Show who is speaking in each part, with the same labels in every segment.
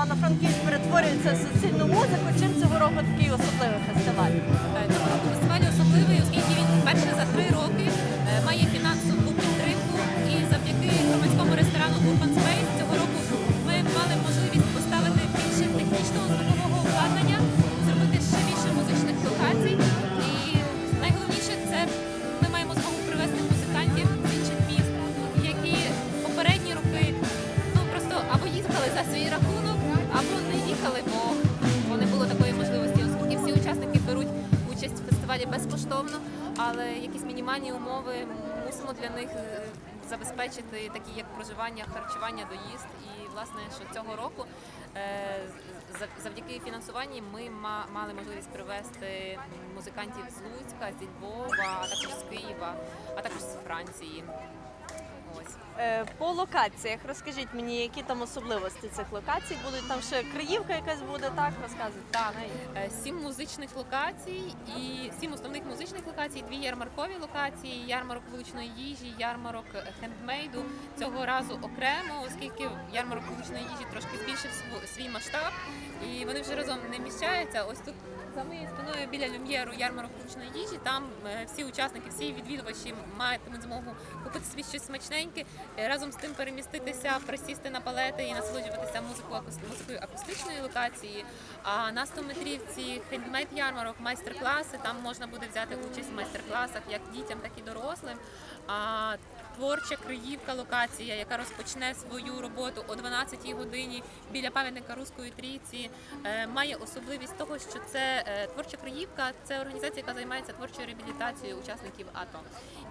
Speaker 1: Івано-Франківськ перетворюється в суцільну музику. Чим цього року такий особливий фестиваль?
Speaker 2: Е, Цього року фестиваль особливий, оскільки він вперше за три роки е, має фінансову підтримку. І завдяки громадському ресторану Urban Space цього року ми мали можливість поставити більше технічного звукового обладнання, зробити ще більше музичних локацій. І найголовніше це ми маємо змогу привезти музикантів з інших міст, які попередні роки ну просто або їхали за свій рахунок, але якісь мінімальні умови мусимо для них е, забезпечити, такі як проживання, харчування, доїзд. І власне, що цього року е, завдяки фінансуванню ми мали можливість привезти музикантів з Луцька, зі Львова, а також з Києва, а також з Франції. Ось.
Speaker 1: Е, По локаціях розкажіть мені, які там особливості цих локацій будуть. Там ще Криївка якась буде, так розказуйте.
Speaker 2: Так, е, сім музичних локацій і сім основних музичних локацій, дві ярмаркові локації, ярмарок вуличної їжі, ярмарок хендмейду. Цього разу окремо, оскільки ярмарок вуличної їжі трошки збільшив свій масштаб, і вони вже разом не вміщаються. Ось тут за моєю спиною біля люм'єру ярмарок вуличної їжі. Там е, всі учасники, всі відвідувачі матимуть змогу купити собі щось смачненьке, е, разом з тим переміститися, присісти на палети і насолоджуватися музику акус- музикою акустичної локації. А на 100 метрівці хендмейд ярмарок, майстер-класи. Там можна буде взяти участь в майстер-класах як дітям, так і дорослим. Творча Криївка локація, яка розпочне свою роботу о 12 годині біля пам'ятника Руської трійці, е, має особливість того, що це е, творча Криївка, це організація, яка займається творчою реабілітацією учасників АТО.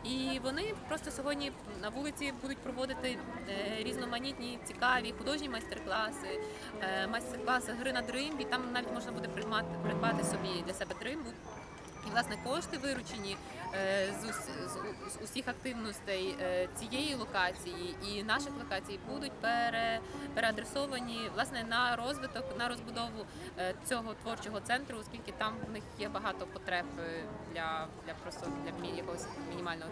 Speaker 2: І вони просто сьогодні на вулиці будуть проводити е, різноманітні цікаві художні майстер-класи, майстер-класи гри на дримбі. Там навіть можна буде придбати собі для себе дримбу. І власне кошти виручені е, з, ус- з, з усіх активностей е, цієї локації. І наших локацій будуть пере, переадресовані власне на розвиток, на розбудову е, цього творчого центру, оскільки там в них є багато потреб для, для просто для якогось мінімального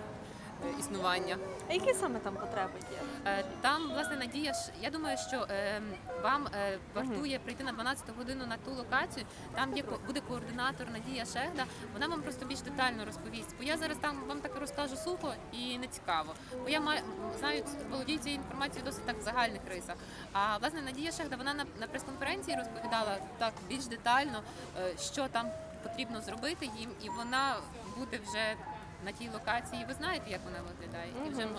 Speaker 2: існування.
Speaker 1: А які саме там потреби є?
Speaker 2: Е, Там, власне, Надія я думаю, що е, вам е, вартує прийти на 12 годину на ту локацію. Там є буде координатор Надія Шегда. Вона вам просто більш детально розповість. Бо я зараз там вам так розкажу сухо і не цікаво. Бо я маю знаю володію цією інформацією досить так в загальних рисах. А власне Надія Шегда вона на, на прес-конференції розповідала так більш детально, е, що там потрібно зробити їм, і вона буде вже на тій локації. Ви знаєте, як вона виглядає, і вже
Speaker 1: Мгм.